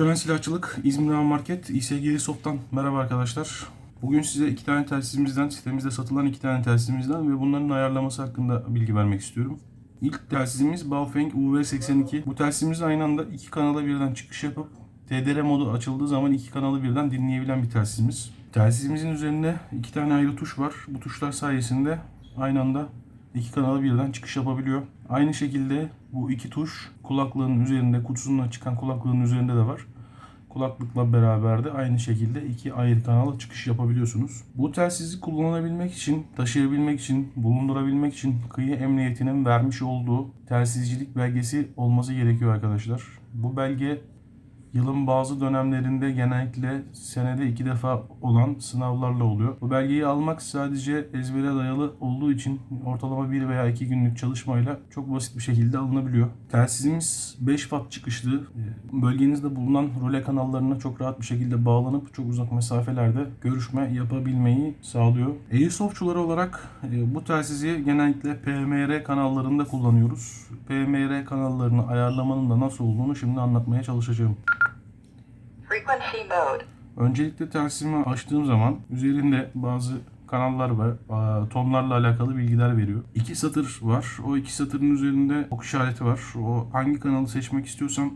Gören Silahçılık, İzmir Hava Market, İSG Soft'tan merhaba arkadaşlar. Bugün size iki tane telsizimizden, sitemizde satılan iki tane telsizimizden ve bunların ayarlaması hakkında bilgi vermek istiyorum. İlk telsizimiz Baofeng UV82. Bu telsizimiz aynı anda iki kanala birden çıkış yapıp TDR modu açıldığı zaman iki kanalı birden dinleyebilen bir telsizimiz. Telsizimizin üzerinde iki tane ayrı tuş var. Bu tuşlar sayesinde aynı anda iki kanala birden çıkış yapabiliyor. Aynı şekilde bu iki tuş kulaklığın üzerinde, kutusundan çıkan kulaklığın üzerinde de var. Kulaklıkla beraber de aynı şekilde iki ayrı kanala çıkış yapabiliyorsunuz. Bu telsizi kullanabilmek için, taşıyabilmek için, bulundurabilmek için kıyı emniyetinin vermiş olduğu telsizcilik belgesi olması gerekiyor arkadaşlar. Bu belge Yılın bazı dönemlerinde genellikle senede iki defa olan sınavlarla oluyor. Bu belgeyi almak sadece ezbere dayalı olduğu için ortalama bir veya iki günlük çalışmayla çok basit bir şekilde alınabiliyor. Telsizimiz 5 watt çıkışlı. Ee, Bölgenizde bulunan role kanallarına çok rahat bir şekilde bağlanıp çok uzak mesafelerde görüşme yapabilmeyi sağlıyor. Airsoftçular olarak e, bu telsizi genellikle PMR kanallarında kullanıyoruz. PMR kanallarını ayarlamanın da nasıl olduğunu şimdi anlatmaya çalışacağım. Öncelikle telsizimi açtığım zaman üzerinde bazı kanallar var. Aa, Tonlarla alakalı bilgiler veriyor. İki satır var. O iki satırın üzerinde ok işareti var. O hangi kanalı seçmek istiyorsam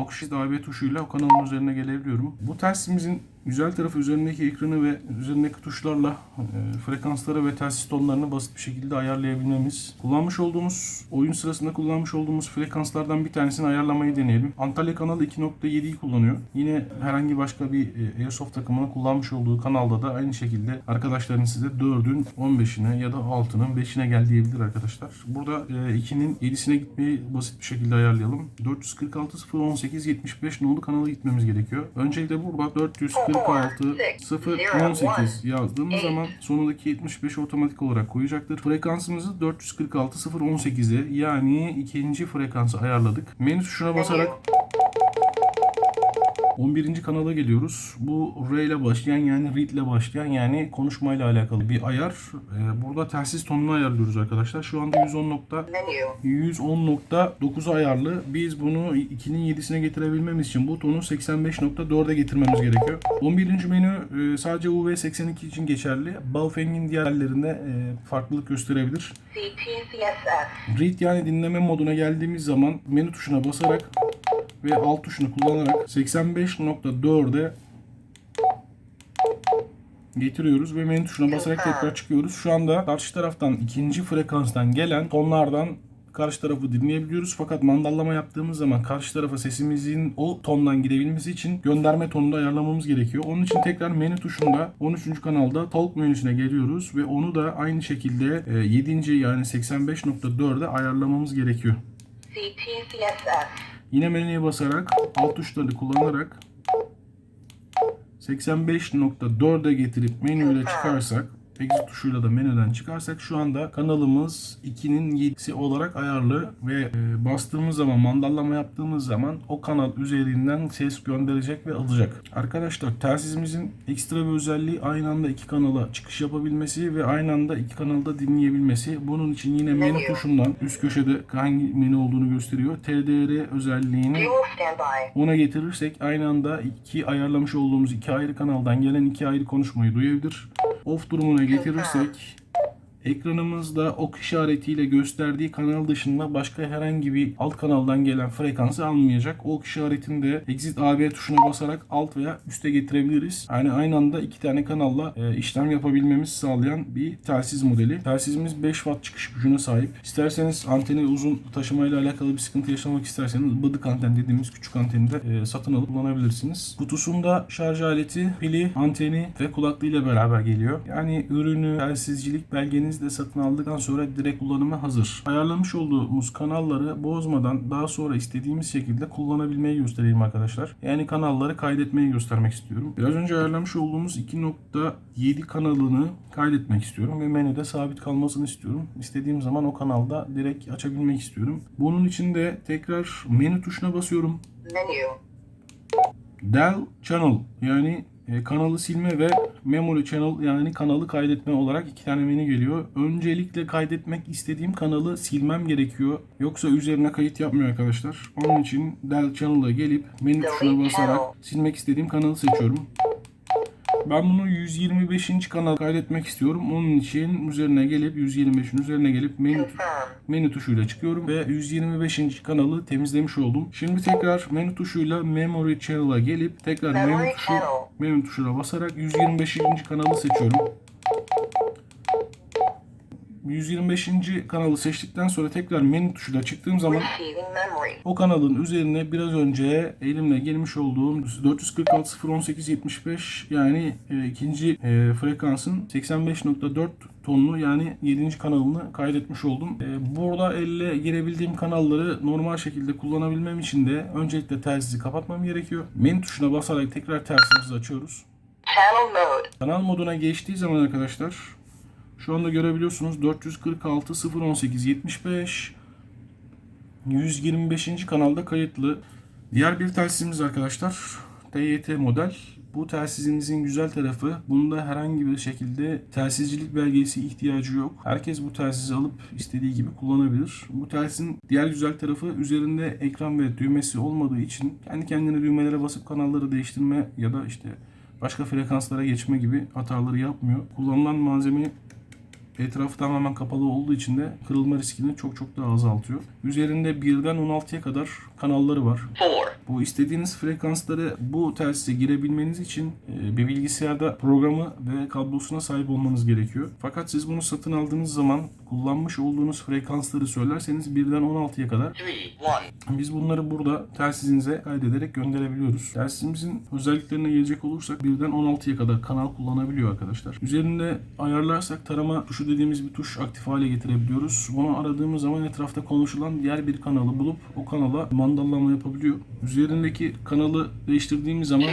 ok işareti AB tuşuyla o kanalın üzerine gelebiliyorum. Bu telsizimizin güzel tarafı üzerindeki ekranı ve üzerindeki tuşlarla e, frekansları ve telsiz tonlarını basit bir şekilde ayarlayabilmemiz. Kullanmış olduğumuz, oyun sırasında kullanmış olduğumuz frekanslardan bir tanesini ayarlamayı deneyelim. Antalya kanalı 2.7'yi kullanıyor. Yine herhangi başka bir e, Airsoft takımının kullanmış olduğu kanalda da aynı şekilde arkadaşların size 4'ün 15'ine ya da 6'nın 5'ine gel diyebilir arkadaşlar. Burada e, 2'nin 7'sine gitmeyi basit bir şekilde ayarlayalım. 446 018 75 nolu kanala gitmemiz gerekiyor. Öncelikle burada 446 018 yazdığımız zaman sonundaki 75 otomatik olarak koyacaktır. Frekansımızı 446 018'e yani ikinci frekansı ayarladık. Menü tuşuna basarak 11. kanala geliyoruz. Bu R ile başlayan yani read ile başlayan yani konuşmayla alakalı bir ayar. Ee, burada telsiz tonunu ayarlıyoruz arkadaşlar. Şu anda 110. nokta Menu. 110.9 ayarlı. Biz bunu 2'nin 7'sine getirebilmemiz için bu tonu 85.4'e getirmemiz gerekiyor. 11. menü e, sadece UV82 için geçerli. Baofeng'in diğerlerinde e, farklılık gösterebilir. Read yani dinleme moduna geldiğimiz zaman menü tuşuna basarak ve alt tuşunu kullanarak 85.4'e getiriyoruz ve menü tuşuna basarak tekrar çıkıyoruz. Şu anda karşı taraftan ikinci frekanstan gelen tonlardan karşı tarafı dinleyebiliyoruz. Fakat mandallama yaptığımız zaman karşı tarafa sesimizin o tondan gidebilmesi için gönderme tonunu ayarlamamız gerekiyor. Onun için tekrar menü tuşunda 13. kanalda talk menüsüne geliyoruz ve onu da aynı şekilde e, 7. yani 85.4'e ayarlamamız gerekiyor. CTCSS. Yine menüye basarak alt tuşları kullanarak 85.4'e getirip menüyle çıkarsak exit tuşuyla da menüden çıkarsak şu anda kanalımız 2'nin 7'si olarak ayarlı ve e, bastığımız zaman mandallama yaptığımız zaman o kanal üzerinden ses gönderecek ve alacak. Arkadaşlar telsizimizin ekstra bir özelliği aynı anda iki kanala çıkış yapabilmesi ve aynı anda iki kanalda dinleyebilmesi. Bunun için yine menü tuşundan üst köşede hangi menü olduğunu gösteriyor. TDR özelliğini ona getirirsek aynı anda iki ayarlamış olduğumuz iki ayrı kanaldan gelen iki ayrı konuşmayı duyabilir. Off durumuna getirirsek ekranımızda ok işaretiyle gösterdiği kanal dışında başka herhangi bir alt kanaldan gelen frekansı almayacak. Ok işaretinde exit AB tuşuna basarak alt veya üste getirebiliriz. Yani aynı anda iki tane kanalla e, işlem yapabilmemizi sağlayan bir telsiz modeli. Telsizimiz 5 watt çıkış gücüne sahip. İsterseniz anteni uzun taşımayla alakalı bir sıkıntı yaşamak isterseniz bıdık anten dediğimiz küçük anteni de e, satın alıp kullanabilirsiniz. Kutusunda şarj aleti, pili, anteni ve kulaklığıyla beraber geliyor. Yani ürünü, telsizcilik belgeniz de satın aldıktan sonra direkt kullanıma hazır. Ayarlamış olduğumuz kanalları bozmadan daha sonra istediğimiz şekilde kullanabilmeyi göstereyim arkadaşlar. Yani kanalları kaydetmeyi göstermek istiyorum. Biraz önce ayarlamış olduğumuz 2.7 kanalını kaydetmek istiyorum ve menüde sabit kalmasını istiyorum. İstediğim zaman o kanalda direkt açabilmek istiyorum. Bunun için de tekrar menü tuşuna basıyorum. Menu. Del Channel yani e, kanalı silme ve Memory Channel yani kanalı kaydetme olarak iki tane menü geliyor. Öncelikle kaydetmek istediğim kanalı silmem gerekiyor. Yoksa üzerine kayıt yapmıyor arkadaşlar. Onun için Del Channel'a gelip menü tuşuna basarak silmek istediğim kanalı seçiyorum. Ben bunu 125. kanal kaydetmek istiyorum. Onun için üzerine gelip 125'in üzerine gelip menü, menü tuşuyla çıkıyorum ve 125. kanalı temizlemiş oldum. Şimdi tekrar menü tuşuyla Memory Channel'a gelip tekrar menü tuşu menü tuşuna basarak 125. kanalı seçiyorum. 125. kanalı seçtikten sonra tekrar menü tuşuyla çıktığım zaman o kanalın üzerine biraz önce elimle gelmiş olduğum 446 018 75 yani e, ikinci e, frekansın 85.4 tonlu yani 7. kanalını kaydetmiş oldum. E, burada elle girebildiğim kanalları normal şekilde kullanabilmem için de öncelikle telsizi kapatmam gerekiyor. Menü tuşuna basarak tekrar telsizimizi açıyoruz. Kanal moduna geçtiği zaman arkadaşlar şu anda görebiliyorsunuz 446 018 75 125. kanalda kayıtlı. Diğer bir telsizimiz arkadaşlar TYT model. Bu telsizimizin güzel tarafı bunda herhangi bir şekilde telsizcilik belgesi ihtiyacı yok. Herkes bu telsizi alıp istediği gibi kullanabilir. Bu telsizin diğer güzel tarafı üzerinde ekran ve düğmesi olmadığı için kendi kendine düğmelere basıp kanalları değiştirme ya da işte başka frekanslara geçme gibi hataları yapmıyor. Kullanılan malzeme etrafı tamamen kapalı olduğu için de kırılma riskini çok çok daha azaltıyor. Üzerinde 1'den 16'ya kadar kanalları var. Bu istediğiniz frekansları bu telsize girebilmeniz için e, bir bilgisayarda programı ve kablosuna sahip olmanız gerekiyor. Fakat siz bunu satın aldığınız zaman kullanmış olduğunuz frekansları söylerseniz 1'den 16'ya kadar biz bunları burada telsizinize kaydederek gönderebiliyoruz. Telsizimizin özelliklerine gelecek olursak birden 16'ya kadar kanal kullanabiliyor arkadaşlar. Üzerinde ayarlarsak tarama tuşu dediğimiz bir tuş aktif hale getirebiliyoruz. Bunu aradığımız zaman etrafta konuşulan diğer bir kanalı bulup o kanala mandallama yapabiliyor. Üzerindeki kanalı değiştirdiğimiz zaman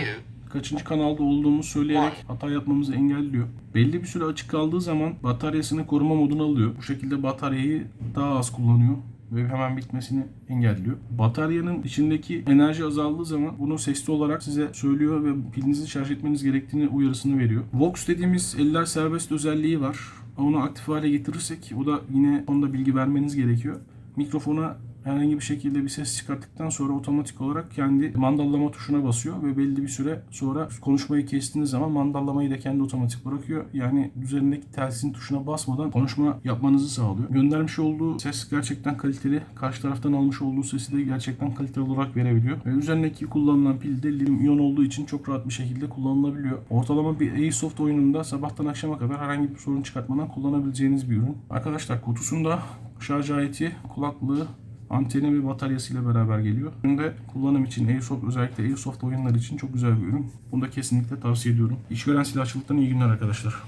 kaçıncı kanalda olduğumuzu söyleyerek hata yapmamızı engelliyor. Belli bir süre açık kaldığı zaman bataryasını koruma moduna alıyor. Bu şekilde bataryayı daha az kullanıyor ve hemen bitmesini engelliyor. Bataryanın içindeki enerji azaldığı zaman bunu sesli olarak size söylüyor ve pilinizi şarj etmeniz gerektiğini uyarısını veriyor. Vox dediğimiz eller serbest özelliği var. Onu aktif hale getirirsek o da yine onda bilgi vermeniz gerekiyor. Mikrofona herhangi bir şekilde bir ses çıkarttıktan sonra otomatik olarak kendi mandallama tuşuna basıyor ve belli bir süre sonra konuşmayı kestiğiniz zaman mandallamayı da kendi otomatik bırakıyor. Yani üzerindeki telsizin tuşuna basmadan konuşma yapmanızı sağlıyor. Göndermiş olduğu ses gerçekten kaliteli. Karşı taraftan almış olduğu sesi de gerçekten kaliteli olarak verebiliyor. Ve üzerindeki kullanılan pil de lityum iyon olduğu için çok rahat bir şekilde kullanılabiliyor. Ortalama bir Airsoft oyununda sabahtan akşama kadar herhangi bir sorun çıkartmadan kullanabileceğiniz bir ürün. Arkadaşlar kutusunda şarj aleti, kulaklığı, anteni ve bataryasıyla beraber geliyor. Ürün de kullanım için Airsoft özellikle Airsoft oyunlar için çok güzel bir ürün. Bunu da kesinlikle tavsiye ediyorum. İş gören silahçılıktan iyi günler arkadaşlar.